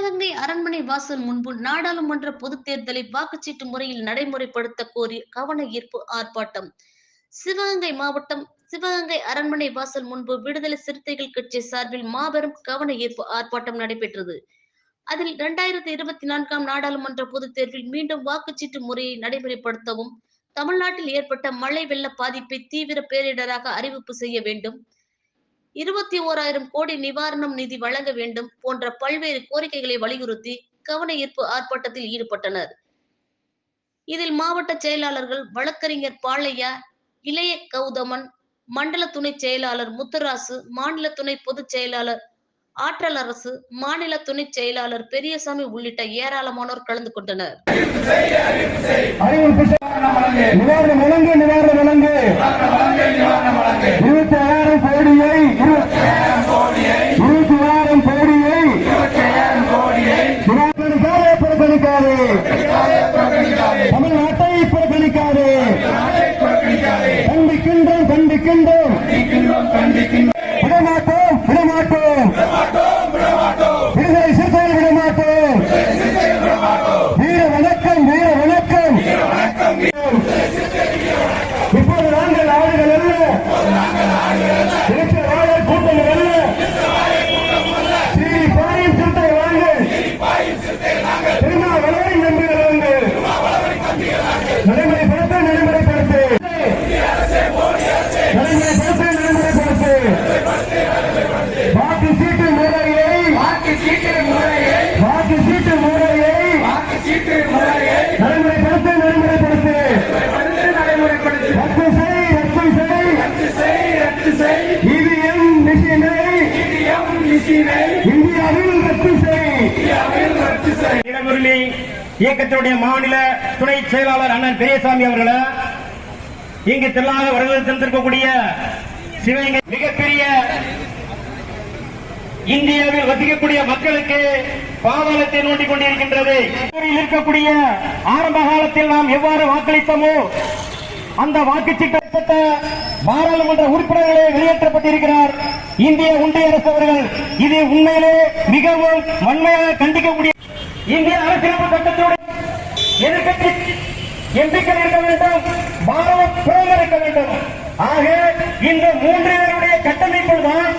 சிவகங்கை அரண்மனை வாசல் முன்பு நாடாளுமன்ற பொதுத் தேர்தலை வாக்குச்சீட்டு முறையில் நடைமுறைப்படுத்த கோரி கவன ஈர்ப்பு ஆர்ப்பாட்டம். சிவகங்கை மாவட்டம் சிவகங்கை அரண்மனை வாசல் முன்பு விடுதலை சிறுத்தைகள் கட்சி சார்பில் மாபெரும் கவன ஈர்ப்பு ஆர்ப்பாட்டம் நடைபெற்றது. அதில் இரண்டாயிரத்தி இருபத்தி நான்காம் நாடாளுமன்ற பொதுத் தேர்வில் மீண்டும் வாக்குச்சீட்டு முறையை நடைமுறைப்படுத்தவும் தமிழ்நாட்டில் ஏற்பட்ட மழை வெள்ள பாதிப்பை தீவிர பேரிடராக அறிவிப்பு செய்ய வேண்டும் இருபத்தி ஓராயிரம் கோடி நிவாரணம் நிதி வழங்க வேண்டும் போன்ற பல்வேறு கோரிக்கைகளை வலியுறுத்தி கவன ஈர்ப்பு ஆர்ப்பாட்டத்தில் ஈடுபட்டனர். இதில் மாவட்ட செயலாளர்கள் வழக்கறிஞர் பாளையா இளைய கௌதமன் மண்டல துணை செயலாளர் முத்துராசு மாநில துணை பொதுச் செயலாளர் ஆற்றல் அரசு மாநில துணை செயலாளர் பெரியசாமி உள்ளிட்ட ஏராளமானோர் கலந்து கொண்டனர். புறக்கணிக்காதே. தமிழ்நாட்டை புறக்கணிக்காதே. கண்டிக்கின்றோம் கண்டிக்கின்றோம். விடமாட்டோம் விடமாட்டோம். விடுதலை சிறுத்தைகள் விடமாட்டோம். வீர வணக்கம் வீர வணக்கம். இப்போது நாங்கள் ஆடுகள் அல்ல திருச்செவாழர் கூட்டம் அல்ல சீறி பாயும் சிறுத்தை வாங்கள் திருமாவளவரின் நம்பிகள் வாங்கள் நடைமுறைப்படுத்த நடைமுறைப்படுத்து நடைமுறைப்படுத்த நடைமுறைப்படுத்து வாக்கு சீட்டு முறையை வாக்கு சீட்டு முறையை வாக்கு சீட்டு முறையை வாக்கு சீட்டு முறையை நடைமுறைப்படுத்து நடைமுறைப்படுத்து அடுத்து நடைமுறைப்படுத்தி ரத்து செய் ரத்து செய் ரத்து செய் ரத்து செய் இவிஎம் மிஷினை இடிஎம் மிஷினை இந்தியாவில் ரத்து செய் இடமுருளி இயக்கத்தினுடைய மாநில துணை செயலாளர் அண்ணன் பெரியசாமி அவர்கள இங்கு தில்லாக வருகை தந்திருக்கக்கூடிய சிவகங்கை மிகப்பெரிய இந்தியாவில் வசிக்கக்கூடிய மக்களுக்கு பாதாளத்தை நோண்டிக் கொண்டிருக்கின்றது. இருக்கக்கூடிய ஆரம்ப காலத்தில் நாம் எவ்வாறு வாக்களித்தோமோ அந்த வாக்குச்சீட்டப்பட்ட பாராளுமன்ற உறுப்பினர்களே வெளியேற்றப்பட்டிருக்கிறார். இந்திய ஒன்றிய அரசு அவர்கள் இது உண்மையிலே மிகவும் வன்மையாக கண்டிக்கக்கூடிய இந்திய அரசியலமைப்பு சட்டத்தோடு எதிர்கட்சி எம்பிக்கள் இருக்க வேண்டும் பாரத பிரதமர் இருக்க வேண்டும். ஆக இந்த மூன்று பேருடைய கட்டமைப்பில் தான்